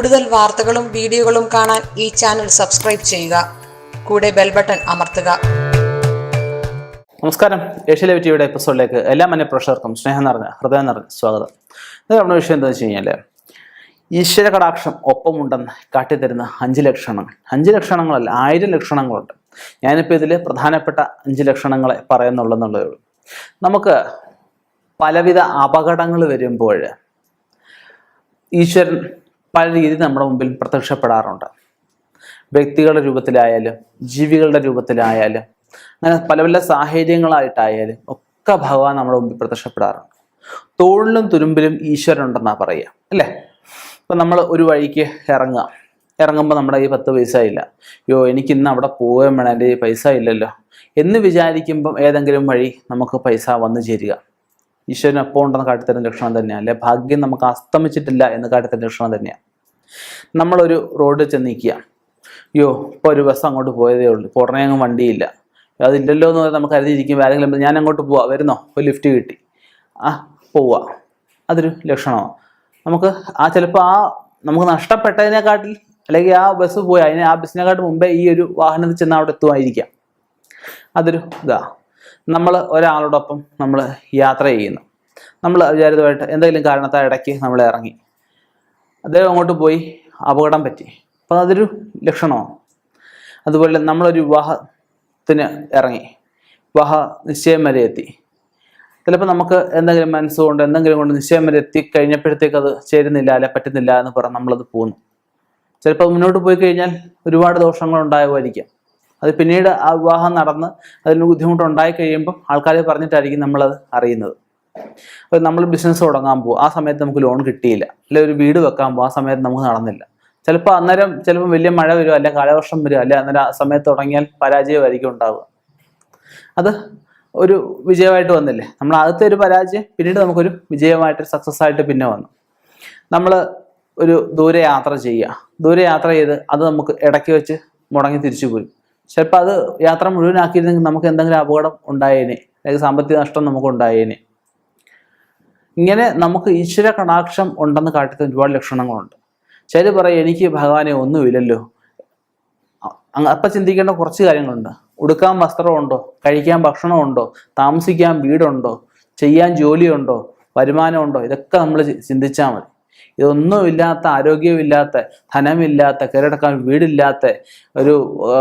കൂടുതൽ വാർത്തകളും വീഡിയോകളും കാണാൻ ഈ ചാനൽ സബ്സ്ക്രൈബ് ചെയ്യുക. കൂടെ ബെൽ ബട്ടൺ അമർത്തുക. നമസ്കാരം. ഏഷ്യ ടിവിയുടെ എപ്പിസോഡിലേക്ക് എല്ലാ മന പ്രേക്ഷകർക്കും സ്നേഹം നിറഞ്ഞ ഹൃദയം നിറഞ്ഞ സ്വാഗതം. ഇത് നമ്മുടെ വിഷയം എന്താണെന്ന് വെച്ച് കഴിഞ്ഞാൽ ഈശ്വര കടാക്ഷം ഒപ്പമുണ്ടെന്ന് കാട്ടിത്തരുന്ന അഞ്ച് ലക്ഷണങ്ങൾ. അഞ്ച് ലക്ഷണങ്ങളല്ല ആയിരം ലക്ഷണങ്ങളുണ്ട്. ഞാനിപ്പോൾ ഇതിൽ പ്രധാനപ്പെട്ട അഞ്ച് ലക്ഷണങ്ങളെ പറയുന്നുള്ളൂ നമുക്ക് പലവിധ അപകടങ്ങൾ വരുമ്പോൾ ഈശ്വരൻ പല രീതിയിൽ നമ്മുടെ മുമ്പിൽ പ്രത്യക്ഷപ്പെടാറുണ്ട്. വ്യക്തികളുടെ രൂപത്തിലായാലും ജീവികളുടെ രൂപത്തിലായാലും അങ്ങനെ പല പല സാഹചര്യങ്ങളായിട്ടായാലും ഒക്കെ ഭഗവാൻ നമ്മുടെ മുമ്പിൽ പ്രത്യക്ഷപ്പെടാറുണ്ട്. തോളിലും തുരുമ്പിലും ഈശ്വരൻ ഉണ്ടെന്നാ പറയുക അല്ലേ? ഇപ്പം നമ്മൾ ഒരു വഴിക്ക് ഇറങ്ങുക. ഇറങ്ങുമ്പോൾ നമ്മുടെ ഈ പത്ത് പൈസ ഇല്ല. അയ്യോ എനിക്ക് ഇന്ന് അവിടെ പോവുകയും വേണം എന്റെ പൈസ ഇല്ലല്ലോ എന്ന് വിചാരിക്കുമ്പം ഏതെങ്കിലും വഴി നമുക്ക് പൈസ വന്നു ചേരുക. ഈശ്വരൻ എപ്പോൾ ഉണ്ടെന്ന് കാട്ടിത്തരുന്ന ലക്ഷണം തന്നെയാണ്. അല്ലെ? ഭാഗ്യം നമുക്ക് അസ്തമിച്ചിട്ടില്ല എന്ന് കാട്ടിത്തരുന്ന ലക്ഷണം തന്നെയാണ്. നമ്മളൊരു റോഡിൽ ചെന്ന് നിൽക്കുക അയ്യോ ഇപ്പോൾ ഒരു ബസ് അങ്ങോട്ട് പോയതേ ഉള്ളൂ. ഇപ്പോൾ ഉടനെ അങ്ങ് വണ്ടിയില്ല. അതില്ലല്ലോ എന്ന് പറഞ്ഞാൽ നമുക്ക് കരുതിയിരിക്കും. ആരെങ്കിലും ഞാൻ അങ്ങോട്ട് പോവാ. വരുന്നോ? ഒരു ലിഫ്റ്റ് കിട്ടി. ആ പോവാ. അതൊരു ലക്ഷണമാണ് നമുക്ക് ആ ചിലപ്പോൾ ആ നമുക്ക് നഷ്ടപ്പെട്ടതിനെക്കാട്ടിൽ അല്ലെങ്കിൽ ആ ബസ് പോയി. അതിനെ ആ ബസ്സിനെക്കാട്ട് മുമ്പേ ഈ ഒരു വാഹനത്തിൽ ചെന്ന് അവിടെ എത്തുമായിരിക്കാം. അതൊരു ഇതാ. നമ്മൾ ഒരാളോടൊപ്പം നമ്മൾ യാത്ര ചെയ്യുന്നു. നമ്മൾ വിചാരിതമായിട്ട് എന്തെങ്കിലും കാരണത്താൽ ഇടയ്ക്ക് നമ്മൾ ഇറങ്ങി. അദ്ദേഹം അങ്ങോട്ട് പോയി അപകടം പറ്റി. അപ്പോൾ അതൊരു ലക്ഷണമാണ്. അതുപോലെ നമ്മളൊരു വിവാഹത്തിന് ഇറങ്ങി. വിവാഹ നിശ്ചയം വരെ എത്തി. ചിലപ്പോൾ നമുക്ക് എന്തെങ്കിലും മനസ്സുകൊണ്ട് എന്തെങ്കിലും കൊണ്ട് നിശ്ചയം വരെ എത്തി കഴിഞ്ഞപ്പോഴത്തേക്ക് അത് ചേരുന്നില്ല അല്ലെ പറ്റുന്നില്ല എന്ന് പറഞ്ഞ് നമ്മളത് പോകുന്നു ചിലപ്പോൾ മുന്നോട്ട് പോയി കഴിഞ്ഞാൽ ഒരുപാട് ദോഷങ്ങൾ ഉണ്ടാകുമായിരിക്കാം. അത് പിന്നീട് ആ വിവാഹം നടന്ന് അതിന് ബുദ്ധിമുട്ടുണ്ടായി കഴിയുമ്പോൾ ആൾക്കാർ പറഞ്ഞിട്ടായിരിക്കും നമ്മളത് അറിയുന്നത്. അപ്പോൾ നമ്മൾ ബിസിനസ് തുടങ്ങാൻ പോകും ആ സമയത്ത് നമുക്ക് ലോൺ കിട്ടിയില്ല. അല്ലെങ്കിൽ ഒരു വീട് വെക്കാൻ പോകും ആ സമയത്ത് നമുക്ക് നടന്നില്ല. ചിലപ്പോൾ അന്നേരം ചിലപ്പോൾ വലിയ മഴ വരും അല്ലെ കാലവർഷം വരും അല്ലെ അന്നേരം ആ സമയത്ത് തുടങ്ങിയാൽ പരാജയമായിരിക്കും ഉണ്ടാവുക. അത് ഒരു വിജയമായിട്ട് വന്നില്ലേ? നമ്മൾ ആദ്യത്തെ ഒരു പരാജയം പിന്നീട് നമുക്കൊരു വിജയമായിട്ട് സക്സസ് ആയിട്ട് പിന്നെ വന്നു. നമ്മൾ ഒരു ദൂരയാത്ര ചെയ്യുക. ദൂരെ യാത്ര ചെയ്ത് അത് നമുക്ക് ഇടയ്ക്ക് വെച്ച് മുടങ്ങി തിരിച്ചു പോയി ചിലപ്പോൾ അത് യാത്ര മുഴുവനാക്കിയിരുന്നെങ്കിൽ നമുക്ക് എന്തെങ്കിലും അപകടം ഉണ്ടായേനെ. അല്ലെങ്കിൽ സാമ്പത്തിക നഷ്ടം നമുക്ക് ഉണ്ടായേനെ. ഇങ്ങനെ നമുക്ക് ഈശ്വര കടാക്ഷം ഉണ്ടെന്ന് കാട്ടുന്ന ഒരുപാട് ലക്ഷണങ്ങളുണ്ട്. ചില പറയും എനിക്ക് ഭഗവാനെ ഒന്നുമില്ലല്ലോ. അപ്പം ചിന്തിക്കേണ്ട കുറച്ച് കാര്യങ്ങളുണ്ട്. ഉടുക്കാൻ വസ്ത്രമുണ്ടോ? കഴിക്കാൻ ഭക്ഷണമുണ്ടോ? താമസിക്കാൻ വീടുണ്ടോ? ചെയ്യാൻ ജോലിയുണ്ടോ? വരുമാനമുണ്ടോ? ഇതൊക്കെ നമ്മൾ ചിന്തിച്ചാൽ മതി. ഇതൊന്നുമില്ലാത്ത ആരോഗ്യമില്ലാത്ത ധനമില്ലാത്ത കയറടക്കാൻ വീടില്ലാത്ത ഒരു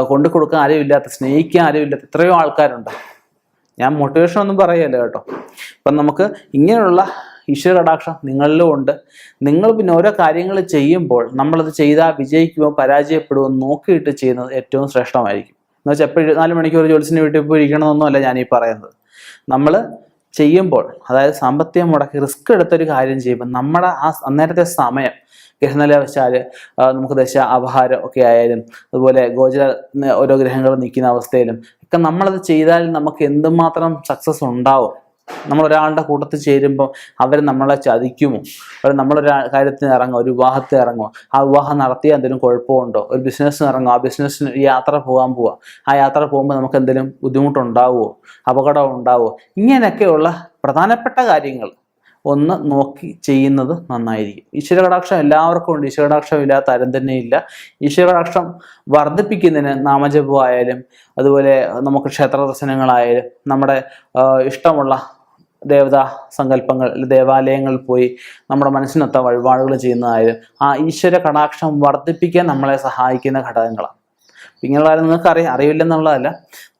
കൊണ്ടു കൊടുക്കാൻ ആരുമില്ലാത്ത സ്നേഹിക്കാൻ ആരുമില്ലാത്ത എത്രയോ ആൾക്കാരുണ്ട്. ഞാൻ മോട്ടിവേഷൻ ഒന്നും പറയല്ല കേട്ടോ. അപ്പം നമുക്ക് ഇങ്ങനെയുള്ള ഈശ്വര കടാക്ഷം നിങ്ങളിലും ഉണ്ട്. നിങ്ങൾ പിന്നെ ഓരോ കാര്യങ്ങൾ ചെയ്യുമ്പോൾ നമ്മളത് ചെയ്താൽ വിജയിക്കുമോ പരാജയപ്പെടുമോ നോക്കിയിട്ട് ചെയ്യുന്നത് ഏറ്റവും ശ്രേഷ്ഠമായിരിക്കും. എന്ന് വെച്ചാൽ എപ്പോഴും നാല് മണിക്കൂർ ജോലിസിന് വീട്ടിൽ പോയി ഇരിക്കണമെന്നൊന്നുമല്ല ഞാൻ ഈ പറയുന്നത്. നമ്മൾ ചെയ്യുമ്പോൾ അതായത് സാമ്പത്തികം മുടക്കി റിസ്ക് എടുത്തൊരു കാര്യം ചെയ്യുമ്പോൾ നമ്മുടെ ആ അന്നേരത്തെ സമയം ഗ്രഹനില വെച്ചാൽ നമുക്ക് ദശ അപഹാരം ഒക്കെ ആയാലും അതുപോലെ ഗോചര ഓരോ ഗ്രഹങ്ങൾ നിൽക്കുന്ന അവസ്ഥയിലും ഒക്കെ നമ്മളത് ചെയ്താൽ നമുക്ക് എന്തുമാത്രം സക്സസ് ഉണ്ടാവും. നമ്മൾ ഒരാളുടെ കൂട്ടത്തിൽ ചേരുമ്പോൾ അവർ നമ്മളെ ചതിക്കുമോ? അവർ നമ്മളൊരു കാര്യത്തിന് ഇറങ്ങുമോ? ഒരു വിവാഹത്തിൽ ഇറങ്ങുമോ? ആ വിവാഹം നടത്തിയാൽ എന്തെങ്കിലും കുഴപ്പമുണ്ടോ? ഒരു ബിസിനസ്സിന് ഇറങ്ങുമോ? ആ ബിസിനസ്സിന് യാത്ര പോകാൻ പോവാ. ആ യാത്ര പോകുമ്പോൾ നമുക്ക് എന്തെങ്കിലും ബുദ്ധിമുട്ടുണ്ടാവുമോ? അപകടം ഉണ്ടാവുമോ? ഇങ്ങനെയൊക്കെയുള്ള പ്രധാനപ്പെട്ട കാര്യങ്ങൾ ഒന്ന് നോക്കി ചെയ്യുന്നത് നന്നായിരിക്കും. ഈശ്വരകടാക്ഷം എല്ലാവർക്കും ഉണ്ട്. ഈശ്വരകടാക്ഷം ഇല്ലാത്ത ആരും തന്നെ ഇല്ല ഈശ്വരകടാക്ഷം വർദ്ധിപ്പിക്കുന്നതിന് നാമജപമായാലും അതുപോലെ നമുക്ക് ക്ഷേത്ര ദർശനങ്ങളായാലും നമ്മുടെ ഇഷ്ടമുള്ള ദേവതാ സങ്കല്പങ്ങൾ ദേവാലയങ്ങളിൽ പോയി നമ്മുടെ മനസ്സിനൊത്ത വഴിപാടുകൾ ചെയ്യുന്നതായാലും ആ ഈശ്വര കടാക്ഷം വർദ്ധിപ്പിക്കാൻ നമ്മളെ സഹായിക്കുന്ന ഘടകങ്ങളാണ്. ഇങ്ങനെയുള്ള കാര്യം നിങ്ങൾക്ക് അറിയാം. അറിയില്ലെന്നുള്ളതല്ല.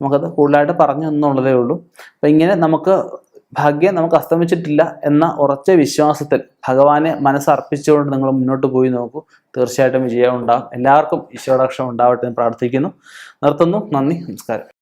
നമുക്കത് കൂടുതലായിട്ട് പറഞ്ഞു എന്നുള്ളതേ ഉള്ളൂ. അപ്പം ഇങ്ങനെ നമുക്ക് ഭാഗ്യം നമുക്ക് അസ്തമിച്ചിട്ടില്ല എന്ന ഉറച്ച വിശ്വാസത്തിൽ ഭഗവാനെ മനസ്സർപ്പിച്ചുകൊണ്ട് നിങ്ങൾ മുന്നോട്ട് പോയി നോക്കൂ. തീർച്ചയായിട്ടും വിജയം ഉണ്ടാകും. എല്ലാവർക്കും ഈശ്വരാക്ഷം ഉണ്ടാവട്ടെ എന്ന് പ്രാർത്ഥിക്കുന്നു. നിർത്തുന്നു. നന്ദി. നമസ്കാരം.